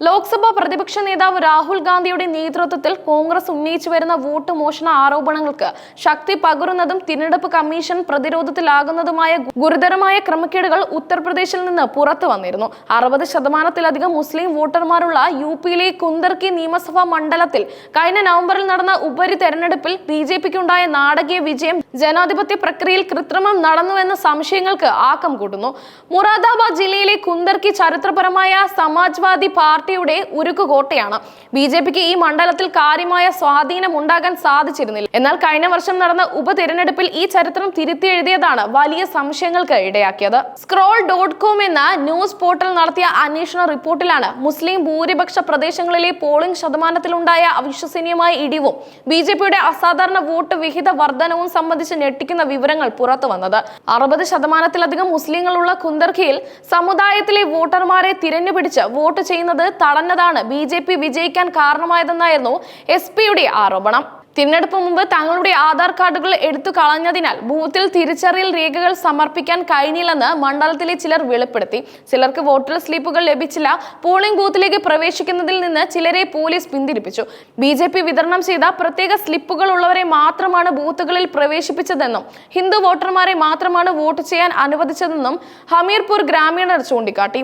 ലോക്സഭാ പ്രതിപക്ഷ നേതാവ് രാഹുൽ ഗാന്ധിയുടെ നേതൃത്വത്തിൽ കോൺഗ്രസ് ഉന്നയിച്ചു വരുന്ന വോട്ട് മോഷണ ആരോപണങ്ങൾക്ക് ശക്തി പകരുന്നതും തിരഞ്ഞെടുപ്പ് കമ്മീഷൻ പ്രതിരോധത്തിലാകുന്നതുമായ ഗുരുതരമായ ക്രമക്കേടുകൾ ഉത്തർപ്രദേശിൽ നിന്ന് പുറത്തു വന്നിരുന്നു. അറുപത് ശതമാനത്തിലധികം മുസ്ലിം വോട്ടർമാരുള്ള യു പിയിലെ കുന്ദർക്കി നിയമസഭാ മണ്ഡലത്തിൽ കഴിഞ്ഞ നവംബറിൽ നടന്ന ഉപരി തെരഞ്ഞെടുപ്പിൽ ബി ജെ പിക്കുണ്ടായ നാടകീയ വിജയം ജനാധിപത്യ പ്രക്രിയയിൽ കൃത്രിമം നടന്നുവെന്ന സംശയങ്ങൾക്ക് ആക്കം കൂട്ടുന്നു. മുറാദാബാദ് ജില്ലയിലെ കുന്ദർക്കി ചരിത്രപരമായ സമാജ്വാദി പാർട്ടിയുടെ ഉരുക്കുകോട്ടയാണ് ബി ജെ പിക്ക് ഈ മണ്ഡലത്തിൽ കാര്യമായ സ്വാധീനം ഉണ്ടാകാൻ സാധിച്ചിരുന്നില്ല. എന്നാൽ കഴിഞ്ഞ വർഷം നടന്ന ഉപതെരഞ്ഞെടുപ്പിൽ ഈ ചരിത്രം തിരുത്തി എഴുതിയതാണ് വലിയ സംശയങ്ങൾക്ക് ഇടയാക്കിയത്. സ്ക്രോൾ ഡോട്ട് കോം എന്ന ന്യൂസ് പോർട്ടൽ നടത്തിയ അന്വേഷണ റിപ്പോർട്ടിലാണ് മുസ്ലിം ഭൂരിപക്ഷ പ്രദേശങ്ങളിലെ പോളിംഗ് ശതമാനത്തിലുണ്ടായ അവിശ്വസനീയമായ ഇടിവും ബി ജെ പിയുടെ അസാധാരണ വോട്ട് വിഹിത വർധനവും സംബന്ധിച്ച് ഞെട്ടിക്കുന്ന വിവരങ്ങൾ പുറത്തു വന്നത്. അറുപത് ശതമാനത്തിലധികം മുസ്ലിങ്ങളുള്ള കുന്ദർഖിയിൽ സമുദായത്തിലെ വോട്ടർമാരെ തിരഞ്ഞുപിടിച്ച് വോട്ട് ചെയ്യുന്നത് തടഞ്ഞതാണ് ബി ജെ പി വിജയിക്കാൻ കാരണമായതെന്നായിരുന്നു എസ് പിയുടെ ആരോപണം. തിരഞ്ഞെടുപ്പ് മുമ്പ് തങ്ങളുടെ ആധാർ കാർഡുകൾ എടുത്തു കളഞ്ഞതിനാൽ ബൂത്തിൽ തിരിച്ചറിയൽ രേഖകൾ സമർപ്പിക്കാൻ കഴിഞ്ഞില്ലെന്ന് മണ്ഡലത്തിലെ ചിലർ വെളിപ്പെടുത്തി. ചിലർക്ക് വോട്ടർ സ്ലിപ്പുകൾ ലഭിച്ചില്ല. പോളിംഗ് ബൂത്തിലേക്ക് പ്രവേശിക്കുന്നതിൽ നിന്ന് ചിലരെ പോലീസ് പിന്തിരിപ്പിച്ചു. ബി വിതരണം ചെയ്ത പ്രത്യേക സ്ലിപ്പുകൾ ഉള്ളവരെ മാത്രമാണ് ബൂത്തുകളിൽ പ്രവേശിപ്പിച്ചതെന്നും ഹിന്ദു വോട്ടർമാരെ മാത്രമാണ് വോട്ട് ചെയ്യാൻ അനുവദിച്ചതെന്നും ഹമീർപൂർ ഗ്രാമീണർ ചൂണ്ടിക്കാട്ടി.